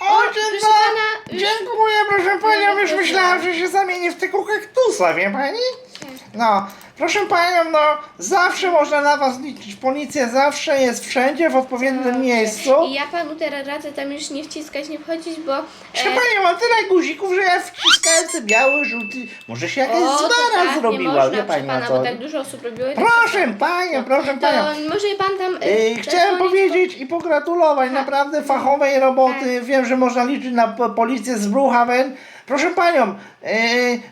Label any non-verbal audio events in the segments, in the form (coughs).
O, proszę dzień pana, już- Dziękuję, proszę panią. Już Proszę. myślałam, że się zamienię w tego kaktusa, wie pani? No, proszę panią, no zawsze można na was liczyć. Policja zawsze jest wszędzie w odpowiednim miejscu. I ja panu teraz radzę tam już nie wciskać, nie wchodzić, bo... Proszę e, panią, mam tyle guzików, że ja wciskałem biały, żółty. Może się jakaś to zwara tak, nie zrobiła, można, wie pani proszę na pana, co? bo tak dużo osób robiło. i tak- Proszę panią, proszę panią. To może pan tam... e, Yy, chciałem zadzwonić powiedzieć i pogratulować naprawdę fachowej roboty. Wiem, że można liczyć na po- policję z Bruhaven. Proszę panią, yy,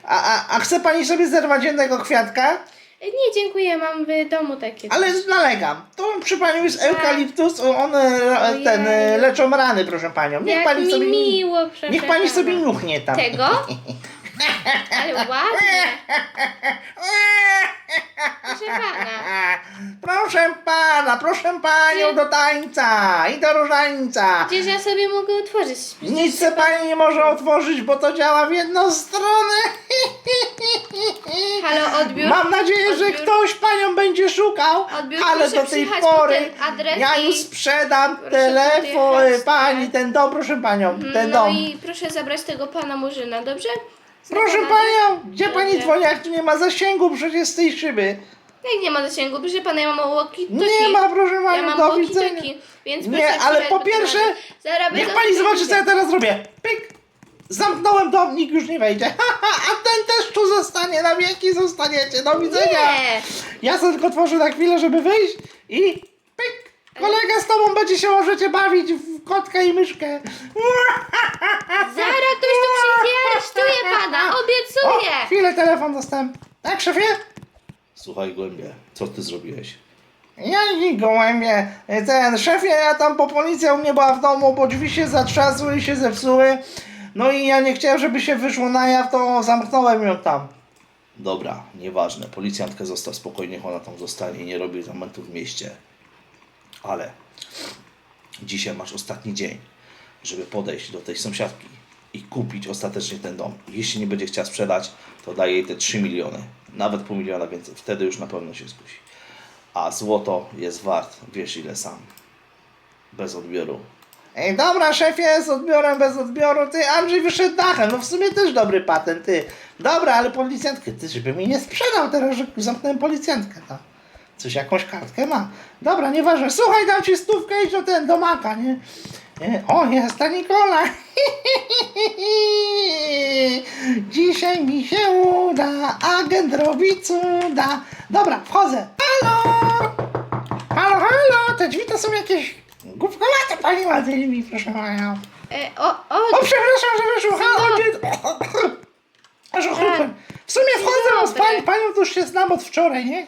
a, a, a chce pani sobie zerwać jednego kwiatka? Po... Nie, dziękuję, mam w domu takie. Ale nalegam. To przy paniu jest eukaliptus, on e, Ojej. ten e, leczą rany, proszę panią. Niech Jak pani mi sobie miło, Niech pani sobie niuchnie tam. Tego? (laughs) Ale ładnie. Proszę pana. Proszę pana, proszę panią do tańca i do różańca. Gdzież ja sobie mogę otworzyć? Nic se pani nie może otworzyć, bo to działa w jedną stronę. Halo, odbiór? Mam nadzieję, że Odbiór? ktoś panią będzie szukał, Odbiór, ale proszę do tej przyjechać po pory ten adres ja i- już sprzedam Proszę telefon, podjechać, pani, tak. ten dom, proszę panią, ten No dom. i proszę zabrać tego pana Murzyna, dobrze? Proszę pan panią, gdzie pani dzwoni, jak tu nie ma zasięgu przecież z tej szyby? Jak nie ma zasięgu? Proszę pana, ja mam walkie Nie ma, proszę Ja panią, mam do walkie widzenia. więc Nie, ale po pierwsze, Niech pani zobaczy, co ja teraz zrobię. Pyk! Zamknąłem dom, nikt już nie wejdzie. A ten też tu zostanie, na wieki zostaniecie. Do widzenia. Nie! Ja sobie tylko otworzę na chwilę, żeby wyjść i pyk! Kolega z tobą będzie się możecie bawić w kotka i myszkę. Zaraz ktoś tu przyjdzie, aresztuje pana, O, obiecuję! chwilę telefon dostałem. Tak, szefie? Słuchaj, głębie, co ty zrobiłeś? Ja nie gołębie. Ten szefie, ja tam po policja u mnie była w domu, bo drzwi się zatrzasły i się zepsuły. No i ja nie chciałem, żeby się wyszło na jaw, to zamknąłem ją tam. Dobra, nieważne. Policjantkę zostaw spokojnie, niech ona tam zostanie i nie robi zamętu w mieście. Ale dzisiaj masz ostatni dzień, żeby podejść do tej sąsiadki i kupić ostatecznie ten dom. Jeśli nie będzie chciała sprzedać, to daj jej te 3 miliony, nawet pół miliona więcej. Wtedy już na pewno się skusi. A złoto jest wart, wiesz ile sam. Bez odbioru. Ej, dobra, szefie, z odbiorem, bez odbioru, ty, Andrzej wyszedł dachem, no w sumie też dobry patent, ty. Dobra, ale policjantkę, ty, żeby mi nie sprzedał teraz, że zamknąłem policjantkę, to. Coś, jakąś kartkę ma. Dobra, nieważne, słuchaj, dam ci stówkę, idź do ten, do maka, nie? O, jest ta Nikola. (laughs) Dzisiaj mi się uda, agent robi cuda. Dobra, wchodzę. Halo! Halo, halo, te drzwi to są jakieś głupkowate, pani Madyli, proszę panią. E, o, o, O, przepraszam, że wyszło, halo. (coughs) Aż ochrypłem. W sumie wchodzę, z pani, panią już się znam od wczoraj, nie?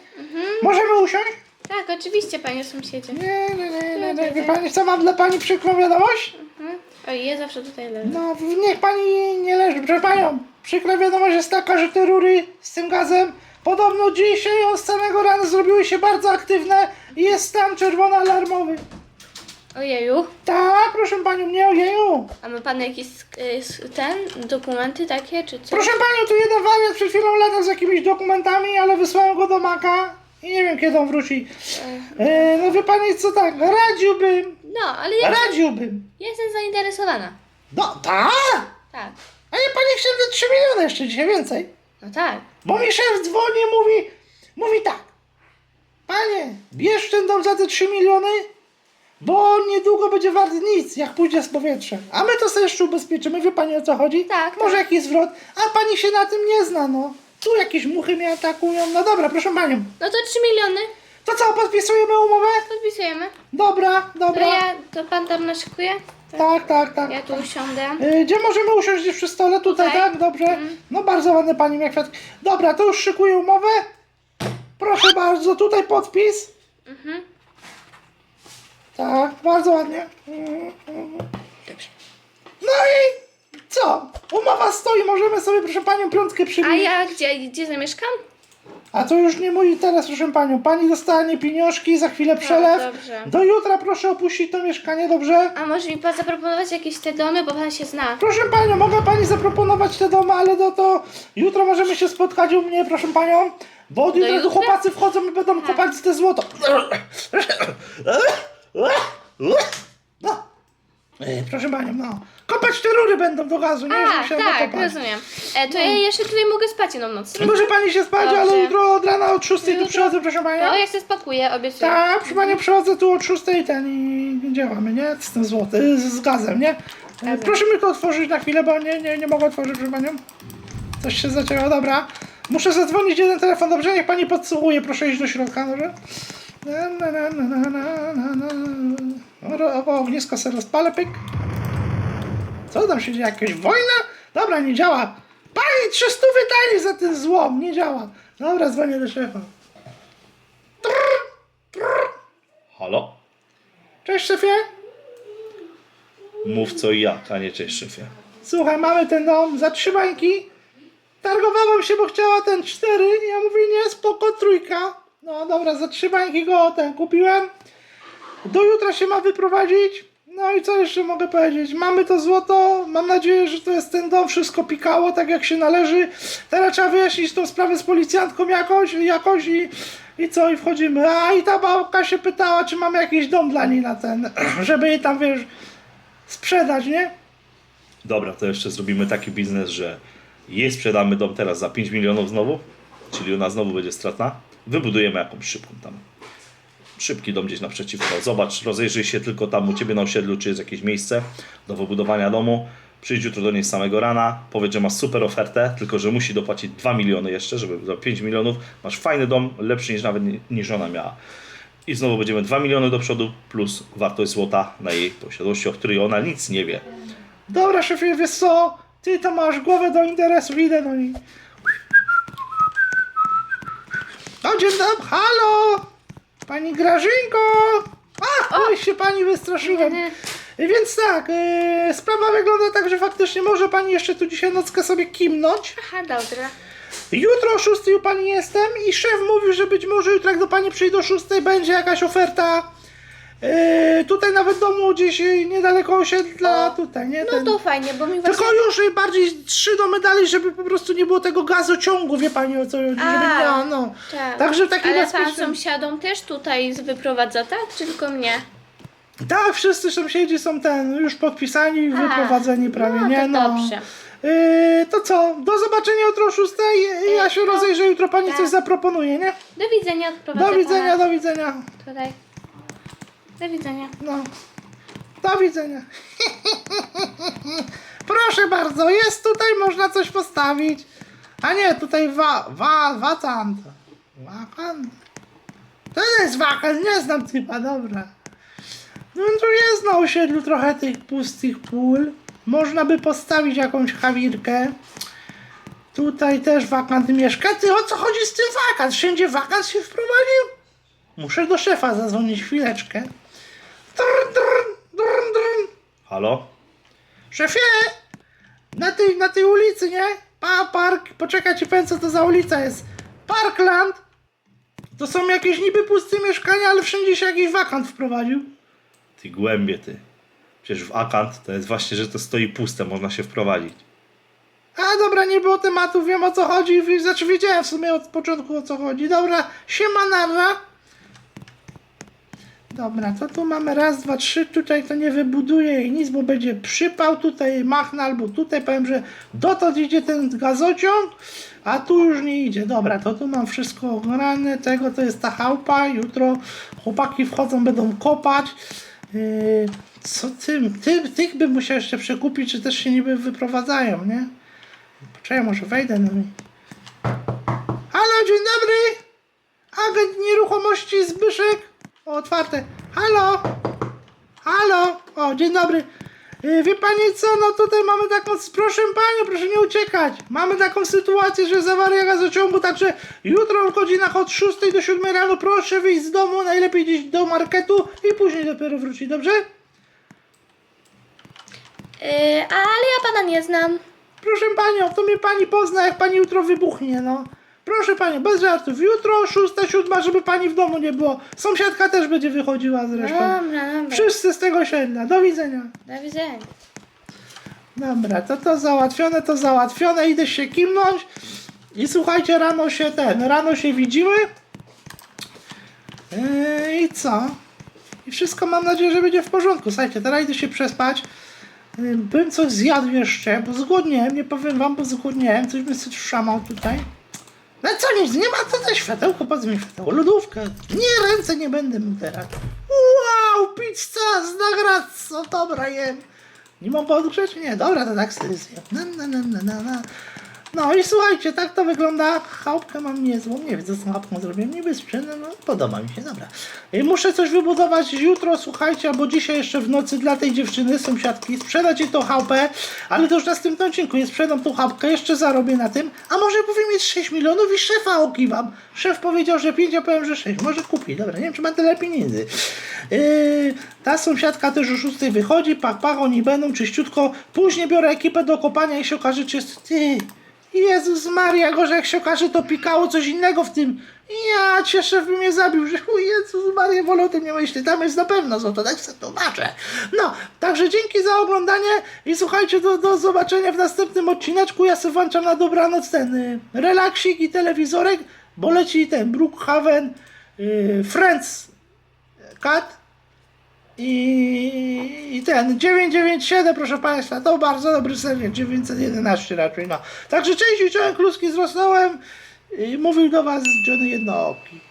Możemy usiąść? tak, oczywiście, panie sąsiedzie. Nie, nie, nie, nie, pani, co mam dla pani przykrą wiadomość? Mhm. Oj, ja zawsze tutaj leżę. No, niech pani nie leży. Proszę panią, przykra wiadomość jest taka, że te rury z tym gazem podobno dzisiaj od samego rana zrobiły się bardzo aktywne i jest stan czerwony alarmowy. Ojeju. Tak, proszę panią, nie ojeju. A ma pan jakieś sk- y, s- ten, dokumenty takie, czy co? Proszę panią, tu jeden wariat przed chwilą latał z jakimiś dokumentami, ale wysłałem go do Maka i nie wiem kiedy on wróci. E, no wie pani co tak, radziłbym, No, ale ja radziłbym. jestem zainteresowana. No tak, Tak. a ja pani chciałem te 3 miliony jeszcze dzisiaj więcej. No tak. Bo mi szef dzwoni i mówi, mówi tak. Panie, bierz ten dom za te 3 miliony, bo on niedługo będzie wart nic, jak pójdzie z powietrza. A my to sobie jeszcze ubezpieczymy, wie pani o co chodzi? Tak, Może tak. jakiś zwrot, a pani się na tym nie zna, no. Tu jakieś muchy mnie atakują. No dobra, proszę panią. No to 3 miliony. To co, podpisujemy umowę? Podpisujemy. Dobra, To dobra. ja, to pan tam naszykuje? Tak, tak, tak. Ja tu usiądę. Y, Gdzie możemy usiąść gdzieś przy stole? Tutaj, Tutaj. tak? Dobrze. Mhm. No bardzo ładny pani jak kwiatki. Dobra, to już szykuję umowę. Proszę bardzo, tutaj podpis. Mhm. Tak, bardzo ładnie. Mhm, mhm. Dobrze. No i co? Umowa stoi, możemy sobie, proszę panią, piątkę A przybić. ja gdzie, gdzie zamieszkam? A to już nie mój teraz, proszę panią. Pani dostanie pieniążki, za chwilę przelew. dobrze. Do jutra proszę opuścić to mieszkanie, dobrze? A może mi pan zaproponować jakieś te domy, bo pan się zna. Proszę panią, mogę pani zaproponować te domy, ale no to jutro możemy się spotkać u mnie, proszę panią. Bo od jutra tu jutra? chłopacy wchodzą i będą kopać te złoto. (coughs) No. Yy, proszę panią, no. Kopać te rury będą do gazu, nie? A, Żeby się tak, nakopać. rozumiem. E, to ja jeszcze tutaj mogę spać jedną noc. Może pani się spać, Dobrze. ale jutro od rana od 6 tu Jutro- przychodzę, proszę panią. No, ja się spakuję, obiecuję. Tak, proszę panią, przychodzę tu od 6 ten i działamy, nie? Z tym złoty, z, gazem, nie? Gazem. Proszę mi to otworzyć na chwilę, bo nie, nie, nie mogę otworzyć, proszę panią. Coś się zaczęło, dobra. Muszę zadzwonić jeden telefon, dobrze? Niech pani podsłuchuje, proszę iść do środka, dobrze? Na, na, na, na, na, na, na, ognisko sobie rozpalę, pyk. Co tam się dzieje? Jakaś wojna? Dobra, nie działa. Pani, 300 wydali za ten złom, nie działa. Dobra, dzwonię do szefa. Halo? Cześć szefie. Mów co i jak, a nie cześć szefie. Słuchaj, mamy ten dom za trzy bańki. Targowałam się, bo chciała ten cztery. Ja mówię, nie, spoko, trójka. No dobra, za trzy bańki go ten kupiłem. Do jutra się ma wyprowadzić. No i co jeszcze mogę powiedzieć? Mamy to złoto. Mam nadzieję, że to jest ten dom. Wszystko pikało tak jak się należy. Teraz trzeba wyjaśnić tą sprawę z policjantką jakoś, jakoś i, i co, i wchodzimy. A i ta babka się pytała, czy mamy jakiś dom dla niej na ten, (clears throat) żeby jej tam, wiesz, sprzedać, nie? Dobra, to jeszcze zrobimy taki biznes, że jej sprzedamy dom teraz za 5 milionów znowu, czyli ona znowu będzie stratna. Wybudujemy jakąś szybką tam. Szybki dom gdzieś naprzeciwko. Zobacz, rozejrzyj się tylko tam u Ciebie na osiedlu, czy jest jakieś miejsce do wybudowania domu. Przyjdź jutro do niej z samego rana, powiedz, że masz super ofertę, tylko że musi dopłacić 2 miliony jeszcze, żeby za 5 milionów masz fajny dom, lepszy niż nawet ni- niż ona miała. I znowu będziemy 2 miliony do przodu, plus wartość złota na jej posiadłości, o której ona nic nie wie. Dobra, szefie, wiesz co? Ty to masz głowę do interesu, idę do niej. O, dzień dobry, halo! Pani Grażynko! A, oj, się pani wystraszyłem. Więc tak, yy, sprawa wygląda tak, że faktycznie może pani jeszcze tu dzisiaj nockę sobie kimnąć. Aha, dobra. Jutro o 6 u pani jestem i szef mówił, że być może jutro jak do pani przyjdzie o 6 będzie jakaś oferta. Yy, tutaj nawet domu gdzieś yy, niedaleko osiedla, O, tutaj, nie? No Ten- to fajnie, bo mi właśnie... tylko już y, bardziej trzy domy dalej, żeby po prostu nie było tego gazociągu, wie pani o co chodzi, żeby no. Tak. Także w takim Ale pan bezpiecznym- sąsiadom też tutaj wyprowadza, tak? Czy tylko mnie? Tak, wszyscy sąsiedzi są ten, już podpisani, i A, wyprowadzeni prawie, no, nie? to No. dobrze. To co, do zobaczenia jutro o 6, ja się no, rozejrzę, jutro pani tak. coś zaproponuje, nie? Do widzenia, odprowadzę Do widzenia, pana do widzenia, tutaj. Do widzenia. no. Do widzenia. (laughs) Proszę bardzo, jest tutaj, można coś postawić. A nie, tutaj wa, wa, wakant. Wakant. To jest wakant, nie znam typa, dobra. No tu jest na osiedlu trochę tych pustych pól. Można by postawić jakąś chawirkę. Tutaj też wakant mieszka. Ty, o co chodzi z tym wakant? Wszędzie wakant się wprowadził? Muszę do szefa zadzwonić chwileczkę. Halo? Szefie! Na tej, na tej ulicy, nie? Pa, park, poczekaj ci powiem co to za ulica jest. Parkland! To są jakieś niby puste mieszkania, ale wszędzie się jakiś wakant wprowadził. Ty głębie ty. Przecież w akant to jest właśnie, że to stoi puste, można się wprowadzić. A dobra, nie było tematu, wiem o co chodzi, znaczy wiedziałem w sumie od początku o co chodzi. Dobra, siema narra. Dobra, to tu mamy raz, dwa, trzy, tutaj to nie wybuduję jej nic, bo będzie przypał, tutaj machnę albo tutaj, powiem, że dotąd idzie ten gazociąg, a tu już nie idzie. Dobra, to tu mam wszystko ograne, tego to jest ta chałupa, jutro chłopaki wchodzą, będą kopać. Yy, co tym, tym, tych bym musiał jeszcze przekupić, czy też się niby wyprowadzają, nie? Poczekaj, może wejdę na mnie. Halo, dzień dobry! Agent nieruchomości Zbyszek. O, otwarte. Halo! Halo! O, dzień dobry. Yy, Wie pani co, no tutaj mamy taką, proszę panią, proszę nie uciekać. Mamy taką sytuację, że jest awaria gazociągu, także jutro w godzinach od 6 do 7 rano proszę wyjść z domu, najlepiej gdzieś do marketu i później dopiero wrócić, dobrze? Yy, ale ja pana nie znam. Proszę panią, to mnie pani pozna, jak pani jutro wybuchnie, no. Proszę panią, bez żartów. Jutro, szósta, siódma, żeby pani w domu nie było. Sąsiadka też będzie wychodziła zresztą. Dobra, dobra. Wszyscy z tego osiedla. Do widzenia. Do widzenia. Dobra, to to załatwione, to załatwione. Idę się kimnąć. I słuchajcie, rano się ten, rano się widzimy. Yy, I co? i wszystko mam nadzieję, że będzie w porządku. Słuchajcie, teraz idę się przespać. Y, Bym coś zjadł jeszcze, bo zgłodniałem, nie powiem wam, bo zgłodniałem, coś bym sobie szamał tutaj. No co nic, nie ma tutaj światełko, powiedz mi światełko, lodówkę. Nie, ręce nie będę mu teraz. Wow, pizza z nagradco, dobra jem. Nie mam podgrzeć? Nie, dobra, to tak sobie zjem. Na, na, na, na, na. No i słuchajcie, tak to wygląda. Chałupkę mam niezłą, nie wiem co z chałupką zrobiłem, niby sprzęt, no podoba mi się, dobra. I muszę coś wybudować jutro, słuchajcie, albo dzisiaj jeszcze w nocy dla tej dziewczyny, sąsiadki, sprzedać jej tą chałupę, ale to już w następnym odcinku, nie sprzedam tą chałupkę, jeszcze zarobię na tym, a może powiem mieć 6 milionów i szefa okiwam. Szef powiedział, że 5, ja powiem, że 6, może kupi, dobra, nie wiem, czy ma tyle pieniędzy. Yy, ta sąsiadka też o 6 wychodzi, pach, pach, oni będą czyściutko, później biorę ekipę do kopania i się okaże, czy jest, ty... Jezus Maria, go, że jak się okaże, to pikało coś innego w tym. Ja cię szef by mnie zabił, że o Jezus Maria, wolę o tym nie myśleć. Tam jest na pewno złoto, tak sobie tłumaczę. No, także dzięki za oglądanie i słuchajcie, do, do zobaczenia w następnym odcineczku. Ja sobie włączam na dobranoc ten y, relaksik i telewizorek, bo leci ten Brookhaven y, Friends Cat i, ten 997, proszę Państwa, to bardzo dobry serial, 911 raczej, no. Także cześć i czołem, kluski zrosnąłem i mówił do Was Johnny Jednooki.